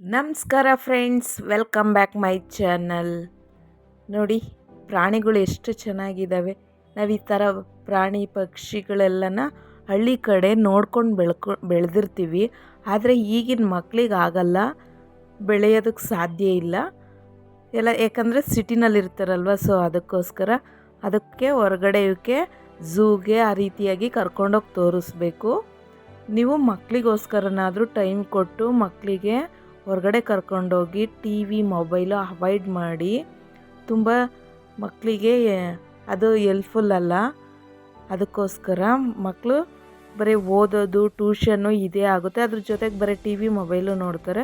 ನಮಸ್ಕಾರ friends, welcome back my channel. ನೋಡಿ, ಪ್ರಾಣಿಗಳು ಎಷ್ಟು ಚೆನ್ನಾಗಿದ್ದಾವೆ. ನಾವು ಈ ಥರ ಪ್ರಾಣಿ ಪಕ್ಷಿಗಳೆಲ್ಲನ ಹಳ್ಳಿ ಕಡೆ ನೋಡ್ಕೊಂಡು ಬೆಳ್ಕೊ, ಬೆಳೆದಿರ್ತೀವಿ. ಆದರೆ ಈಗಿನ ಮಕ್ಕಳಿಗೆ ಆಗಲ್ಲ ಬೆಳೆಯೋದಕ್ಕೆ ಸಾಧ್ಯ ಇಲ್ಲ. ಎಲ್ಲ, ಯಾಕಂದರೆ ಸಿಟಿನಲ್ಲಿರ್ತಾರಲ್ವ ಸೊ ಅದಕ್ಕೋಸ್ಕರ ಅದಕ್ಕೆ ಹೊರಗಡೆ ಇವಕ್ಕೆ ಝೂಗೆ ಆ ರೀತಿಯಾಗಿ ಕರ್ಕೊಂಡೋಗಿ ತೋರಿಸ್ಬೇಕು. ನೀವು ಮಕ್ಕಳಿಗೋಸ್ಕರನಾದರೂ ಟೈಮ್ ಕೊಟ್ಟು ಮಕ್ಕಳಿಗೆ ಹೊರಗಡೆ ಕರ್ಕೊಂಡೋಗಿ ಟಿ ವಿ ಮೊಬೈಲು ಅವಾಯ್ಡ್ ಮಾಡಿ ತುಂಬ ಮಕ್ಕಳಿಗೆ ಅದು ಎಲ್ಫುಲ್ ಅಲ್ಲ. ಅದಕ್ಕೋಸ್ಕರ ಮಕ್ಕಳು ಬರೀ ಓದೋದು ಟ್ಯೂಷನ್ನು ಇದೇ ಆಗುತ್ತೆ. ಅದ್ರ ಜೊತೆಗೆ ಬರೀ ಟಿ ವಿ ಮೊಬೈಲು ನೋಡ್ತಾರೆ.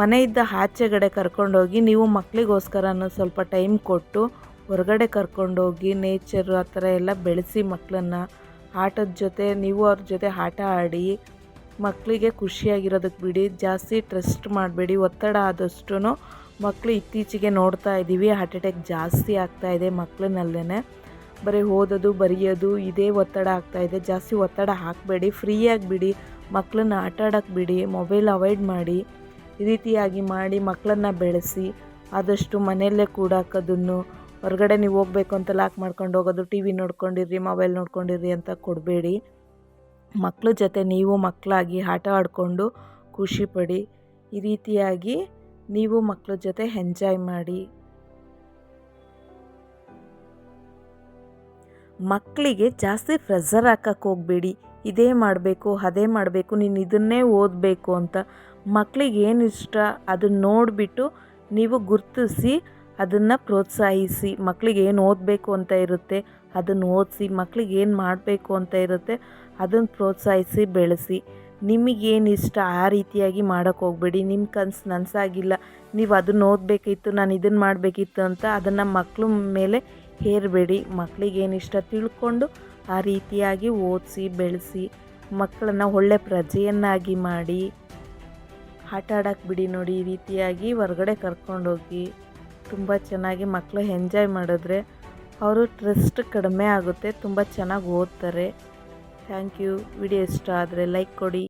ಮನೆಯಿಂದ ಆಚೆಗಡೆ ಕರ್ಕೊಂಡೋಗಿ ನೀವು ಮಕ್ಕಳಿಗೋಸ್ಕರನೂ ಸ್ವಲ್ಪ ಟೈಮ್ ಕೊಟ್ಟು ಹೊರಗಡೆ ಕರ್ಕೊಂಡೋಗಿ ನೇಚರು ಆ ಥರ ಎಲ್ಲ ಬೆಳೆಸಿ ಮಕ್ಕಳನ್ನ ಆಟದ ಜೊತೆ, ನೀವು ಅವ್ರ ಜೊತೆ ಆಟ ಆಡಿ ಮಕ್ಕಳಿಗೆ ಖುಷಿಯಾಗಿರೋದಕ್ಕೆ ಬಿಡಿ. ಜಾಸ್ತಿ ಟ್ರಸ್ಟ್ ಮಾಡಬೇಡಿ. ಒತ್ತಡ ಆದಷ್ಟು ಮಕ್ಕಳು ಇತ್ತೀಚೆಗೆ ನೋಡ್ತಾ ಇದ್ದೀವಿ ಹಾರ್ಟ್ ಅಟ್ಯಾಕ್ ಜಾಸ್ತಿ ಆಗ್ತಾ ಇದೆ ಮಕ್ಕಳನ್ನಲ್ಲೇ ಬರೀ ಓದೋದು, ಬರೆಯೋದು ಇದೇ ಒತ್ತಡ ಆಗ್ತಾ ಇದೆ. ಜಾಸ್ತಿ ಒತ್ತಡ ಹಾಕಬೇಡಿ. ಫ್ರೀಯಾಗಿ ಬಿಡಿ. ಮಕ್ಕಳನ್ನ ಆಟ ಆಡೋಕ್ಕೆ ಬಿಡಿ. ಮೊಬೈಲ್ ಅವಾಯ್ಡ್ ಮಾಡಿ. ಈ ರೀತಿಯಾಗಿ ಮಾಡಿ ಮಕ್ಕಳನ್ನ ಬೆಳೆಸಿ. ಆದಷ್ಟು ಮನೆಯಲ್ಲೇ ಕೂಡಾಕೋದನ್ನು. ಹೊರಗಡೆ ನೀವು ಹೋಗ್ಬೇಕು ಅಂತ ಲಾಕ್ ಮಾಡ್ಕೊಂಡು ಹೋಗೋದು ಟಿ ವಿ ನೋಡ್ಕೊಂಡಿರ್ರಿ ಮೊಬೈಲ್ ನೋಡ್ಕೊಂಡಿರ್ರಿ ಅಂತ ಕೊಡಬೇಡಿ. ಮಕ್ಕಳ ಜೊತೆ ನೀವು ಮಕ್ಕಳಾಗಿ ಆಟ ಆಡಿಕೊಂಡು ಖುಷಿಪಡಿ ಈ ರೀತಿಯಾಗಿ ನೀವು ಮಕ್ಕಳ ಜೊತೆ ಎಂಜಾಯ್ ಮಾಡಿ. ಮಕ್ಕಳಿಗೆ ಜಾಸ್ತಿ ಪ್ರೆಸರ್ ಹಾಕಕ್ಕೆ ಹೋಗಬೇಡಿ. ಇದೇ ಮಾಡಬೇಕು, ಅದೇ ಮಾಡಬೇಕು, ನೀನು ಇದನ್ನೇ ಓದಬೇಕು ಅಂತ ಮಕ್ಕಳಿಗೆ ಏನು ಇಷ್ಟ ಅದನ್ನ ನೋಡಿಬಿಟ್ಟು ನೀವು ಗುರ್ತಿಸಿ ಅದನ್ನು ಪ್ರೋತ್ಸಾಹಿಸಿ ಮಕ್ಕಳಿಗೆ ಏನು ಓದಬೇಕು ಅಂತ ಇರುತ್ತೆ, ಅದನ್ನು ಓದಿಸಿ ಮಕ್ಕಳಿಗೆ ಏನು ಮಾಡಬೇಕು ಅಂತ ಇರುತ್ತೆ, ಅದನ್ನು ಪ್ರೋತ್ಸಾಹಿಸಿ, ಬೆಳೆಸಿ. ನಿಮಗೇನು ಇಷ್ಟ ಆ ರೀತಿಯಾಗಿ ಮಾಡೋಕ್ಕೆ ಹೋಗಬೇಡಿ. ನಿಮ್ಮ ಕನಸು ನನಸಾಗಿಲ್ಲ. ನೀವು ಅದನ್ನು ಓದಬೇಕಿತ್ತು, ನಾನು ಇದನ್ನು ಮಾಡಬೇಕಿತ್ತು ಅಂತ ಅದನ್ನು ಮಕ್ಕಳ ಮೇಲೆ ಹೇರಬೇಡಿ. ಮಕ್ಕಳಿಗೇನು ಇಷ್ಟ ತಿಳ್ಕೊಂಡು ಆ ರೀತಿಯಾಗಿ ಓದಿಸಿ, ಬೆಳೆಸಿ ಮಕ್ಕಳನ್ನು ಒಳ್ಳೆ ಪ್ರಜೆಯನ್ನಾಗಿ ಮಾಡಿ. ಆಟ ಆಡೋಕ್ಕೆ ಬಿಡಿ ನೋಡಿ, ಈ ರೀತಿಯಾಗಿ ಹೊರಗಡೆ ಕರ್ಕೊಂಡೋಗಿ. ತುಂಬ ಚೆನ್ನಾಗಿ ಮಕ್ಕಳು ಎಂಜಾಯ್ ಮಾಡಿದ್ರೆ ಅವರು ಟ್ರೆಸ್ಟ್ ಕಡಿಮೆ ಆಗುತ್ತೆ, ತುಂಬ ಚೆನ್ನಾಗಿ ಓದ್ತಾರೆ. ಥ್ಯಾಂಕ್ ಯು ವಿಡಿಯೋ ಇಷ್ಟ ಆದರೆ ಲೈಕ್ ಕೊಡಿ.